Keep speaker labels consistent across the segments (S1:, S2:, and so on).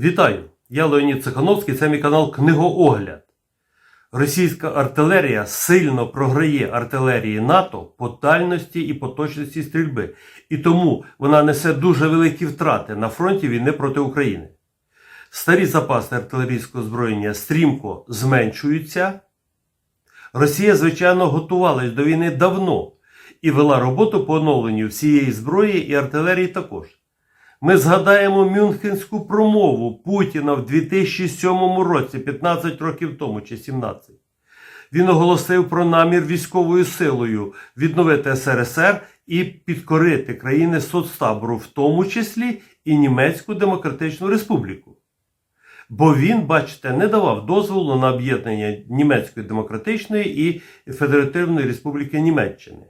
S1: Вітаю! Я Леонід Цехановський, це мій канал Книгоогляд. Російська артилерія сильно програє артилерії НАТО по дальності і по точності стрільби, і тому вона несе дуже великі втрати на фронті війни проти України. Старі запаси артилерійського озброєння стрімко зменшуються. Росія, звичайно, готувалась до війни давно і вела роботу по оновленню всієї зброї і артилерії також. Ми згадаємо Мюнхенську промову Путіна в 2007 році, 15 років тому чи 17. Він оголосив про намір військовою силою відновити СРСР і підкорити країни соцтабору, в тому числі і Німецьку Демократичну Республіку. Бо він, бачите, не давав дозволу на об'єднання Німецької Демократичної і Федеративної Республіки Німеччини.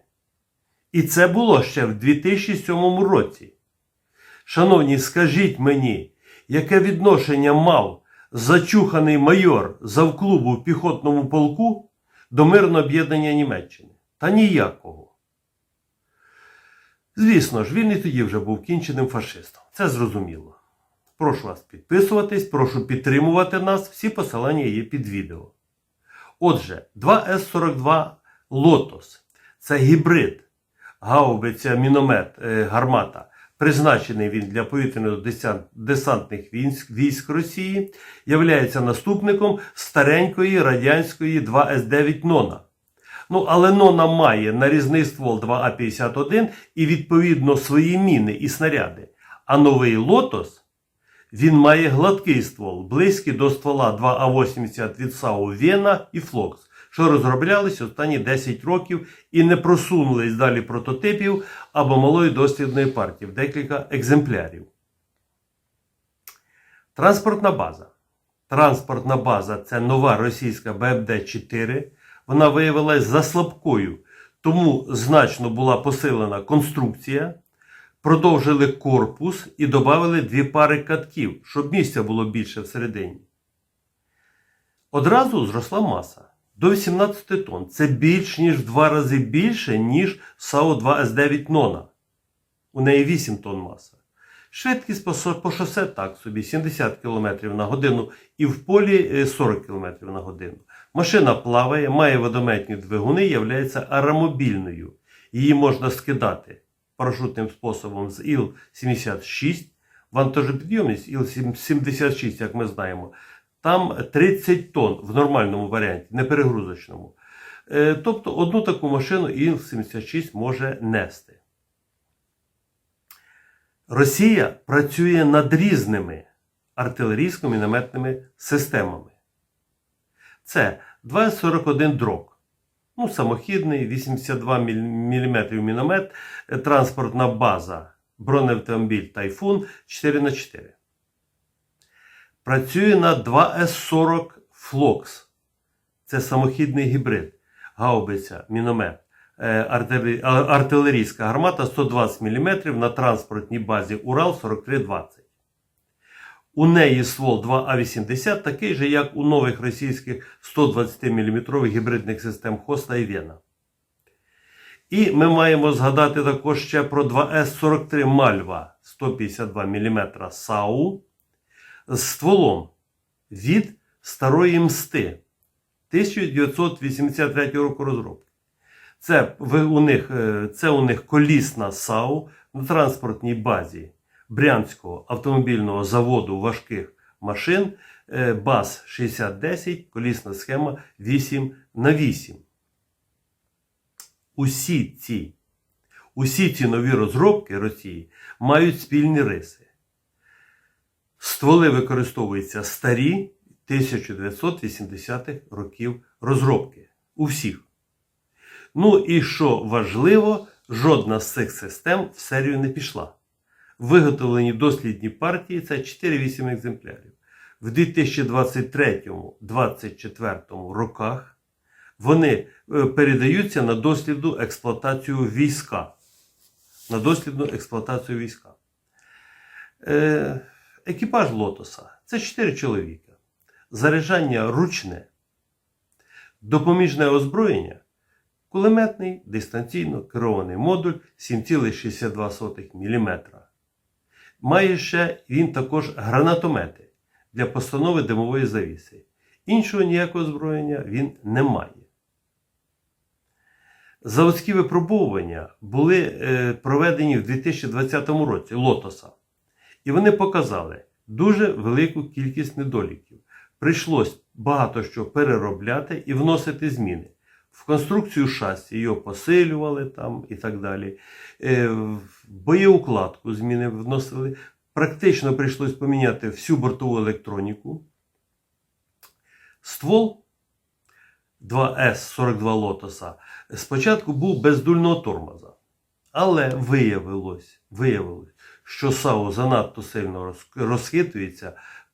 S1: І це було ще в 2007 році. Шановні, скажіть мені, яке відношення мав зачуханий майор завклубу в піхотному полку до мирного об'єднання Німеччини? Та ніякого. Звісно ж, він і тоді вже був кінченим фашистом. Це зрозуміло. Прошу вас підписуватись, прошу підтримувати нас. Всі посилання є під відео. Отже, 2С-42 Лотос це гібрид гаубиця міномет е, гармата. Призначений він для повітряно-десантних військ, Росії, являється наступником старенької радянської 2С9 Нона. Ну, але Нона має нарізний ствол 2А51 і відповідно свої міни і снаряди. А новий Лотос він має гладкий ствол, близький до ствола 2А80 від САУ Вена і Флокс, що розроблялись останні 10 років і не просунулись далі прототипів або малої дослідної партії в декілька екземплярів. Транспортна база. Транспортна база це нова російська БМД-4. Вона виявилась заслабкою, тому значно була посилена конструкція. Продовжили корпус і додали дві пари катків, щоб місця було більше всередині. Одразу зросла маса до 18 тонн. Це більш ніж в два рази більше, ніж САУ-2С9 Нона. У неї 8 тонн маса. Швидкість по шосе так собі 70 км на годину і в полі е, 40 км на годину. Машина плаває, має водометні двигуни, являється аеромобільною. Її можна скидати парашутним способом з Іл-76. Вантажопідйомність Іл-76, як ми знаємо, там 30 тонн в нормальному варіанті, не перегрузочному. Е, Тобто одну таку машину Іл-76 може нести. Росія працює над різними артилерійсько-мінометними системами. Це 241 дрок, ну, самохідний, 82 мм міномет, е, транспортна база, бронеавтомобіль Тайфун 4х4. Працює на 2С40 Флокс. Це самохідний гібрид, гаубиця, міномет, е, а- артилерійська гармата 120 мм на транспортній базі Урал 4320. У неї ствол 2А80, такий же, як у нових російських 120 мм гібридних систем Хоста і Вена. І ми маємо згадати також ще про 2С43 Мальва 152 мм САУ стволом від старої мсти 1983 року розробки. Це, у них, е, це у них колісна САУ на транспортній базі Брянського автомобільного заводу важких машин е, БАЗ 6010, колісна схема 8 на 8. Усі ці, усі ці нові розробки Росії мають спільні риси. Стволи використовуються старі 1980-х років розробки. У всіх. Ну і що важливо, жодна з цих систем в серію не пішла. Виготовлені дослідні партії це 4-8 екземплярів. В 2023-2024 роках вони е, передаються на дослідну експлуатацію війська. На дослідну експлуатацію війська. Е, екіпаж Лотоса це 4 чоловіка. Заряджання ручне, допоміжне озброєння, кулеметний дистанційно керований модуль 7,62 мм. Має ще він також гранатомети для постанови димової завіси. Іншого ніякого озброєння він не має. Заводські випробовування були е, проведені в 2020 році Лотоса. І вони показали дуже велику кількість недоліків. Прийшлось багато що переробляти і вносити зміни. В конструкцію шасі його посилювали там і так далі. Е, В боєукладку зміни вносили. Практично прийшлось поміняти всю бортову електроніку. Ствол 2С-42 Лотоса спочатку був без дульного тормоза. Але виявилось, виявилось, що САУ занадто сильно розхитується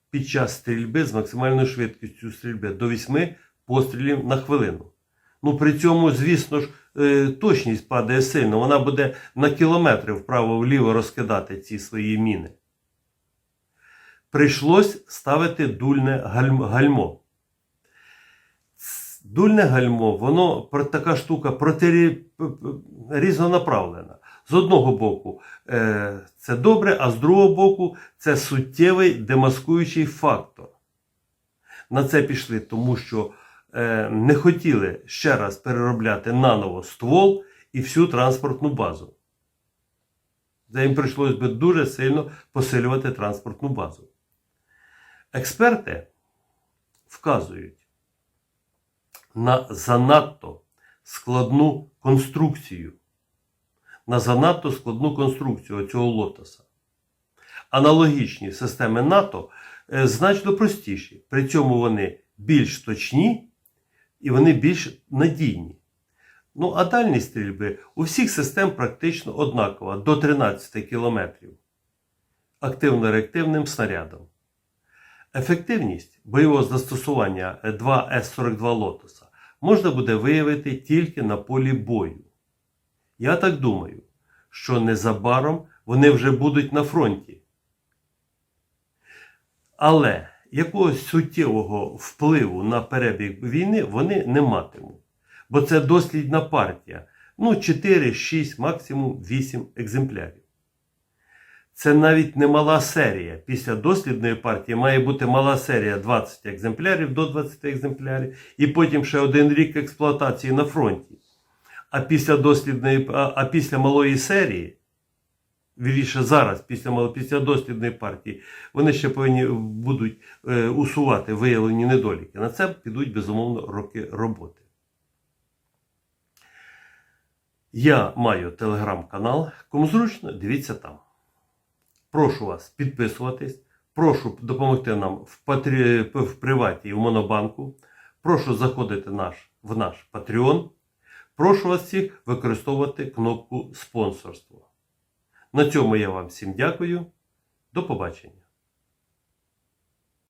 S1: під час стрільби з максимальною швидкістю стрільби до 8 пострілів на хвилину. Ну, при цьому, звісно ж, е, точність падає сильно. Вона буде на кілометри вправо-вліво розкидати ці свої міни. Прийшлось ставити дульне гальмо. Дульне гальмо, воно така штука протирі... п- п- різнонаправлена. З одного боку, е, це добре, а з другого боку, це суттєвий демаскуючий фактор. На це пішли, тому що е, не хотіли ще раз переробляти наново ствол і всю транспортну базу. Це їм прийшлось би дуже сильно посилювати транспортну базу. Експерти вказують на занадто складну конструкцію. На занадто складну конструкцію цього лотоса. Аналогічні системи НАТО е, значно простіші. При цьому вони більш точні і вони більш надійні. Ну, а дальність стрільби у всіх систем практично однакова до 13 км активно-реактивним снарядом. Ефективність бойового застосування 2С-42 Лотоса можна буде виявити тільки на полі бою. Я так думаю, що незабаром вони вже будуть на фронті. Але якогось суттєвого впливу на перебіг війни вони не матимуть. Бо це дослідна партія. Ну, 4, 6, максимум 8 екземплярів. Це навіть не мала серія. Після дослідної партії має бути мала серія 20 екземплярів до 20 екземплярів, і потім ще один рік експлуатації на фронті. А після дослідної, а, після малої серії, вірніше зараз, після, після дослідної партії, вони ще повинні будуть е, усувати виявлені недоліки. На це підуть безумовно роки роботи. Я маю телеграм-канал. Кому зручно, дивіться там. Прошу вас підписуватись. Прошу допомогти нам в, патрі... в приваті і в Монобанку. Прошу заходити наш... в наш Patreon. Прошу вас всіх використовувати кнопку спонсорство. На цьому я вам всім дякую. До побачення.